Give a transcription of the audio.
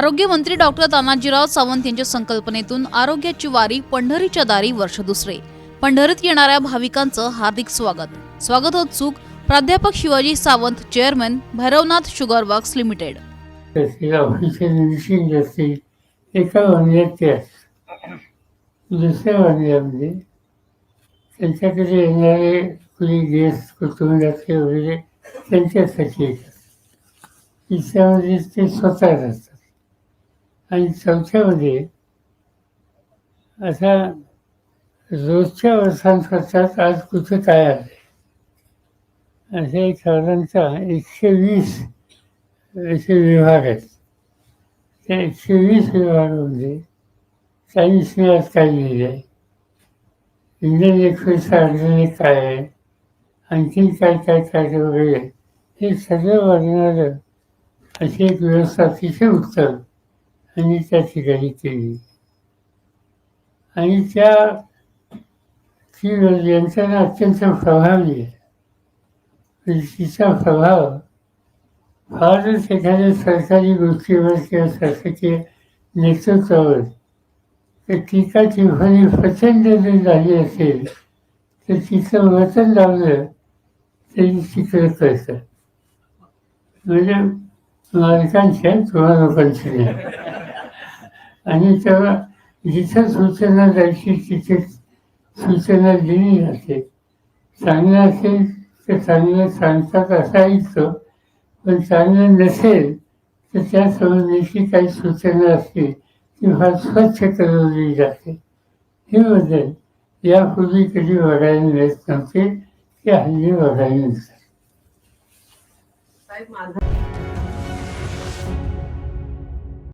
आरोग्यमंत्री डॉक्टर तानाजीराव सावंत यांच्या संकल्पनेतून आरोग्याची वारी पंढरीच्या दारी वर्ष दुसरे. पंढरीत येणाऱ्या भाविकांचं हार्दिक स्वागत. स्वागत उत्सुक प्राध्यापक Shivaji Sawant chairman Bhairavnath sugar works limited. एका दुसऱ्या वांग्यामध्ये त्यांच्याकडे येणारे कुणी गेस्ट कुटुंबातले वगैरे त्यांच्यासाठी येतात. तिसऱ्यामध्ये म्हणजे ते स्वतः राहतात आणि चौथ्यामध्ये असा रोजच्या वर्षांकरतात आज कुठे काय आले असे एक साधारणतः एकशे वीस असे विभाग आहेत. त्या एकशे वीस विभागामध्ये मी आज काय लिहिले आहे. इंडियन एक्सप्रेस अर्जने काय आहे? आणखीन काय काय काय वगैरे आहे. हे सगळं वाढणारं अशी एक व्यवस्था अतिशय उत्तम आणि त्या ठिकाणी केली. आणि त्या ती यंत्रणा अत्यंत प्रभावी आहे. तिचा प्रभाव फारच एखाद्या सरकारी गोष्टीवर किंवा शासकीय नेतृत्वावर. तर टीका टिप्पणी प्रचंड जर झाली असेल तर तिचं वचन लावलं तरी तिकडे कळतं. म्हणजे मालकांच्या किंवा लोकांची नाही आणि त्याला जिथं सूचना द्यायची तिथे सूचना दिली जाते. चांगलं असेल तर चांगलं सांगतात असायचं पण चांगलं नसेल तर त्या संबंधीची काही सूचना असतील ती फार स्वच्छ करवली जाते. हे बदल यापूर्वी कधी बघायला मिळत नव्हते ते हल्ली बघायला मिळतात. माझा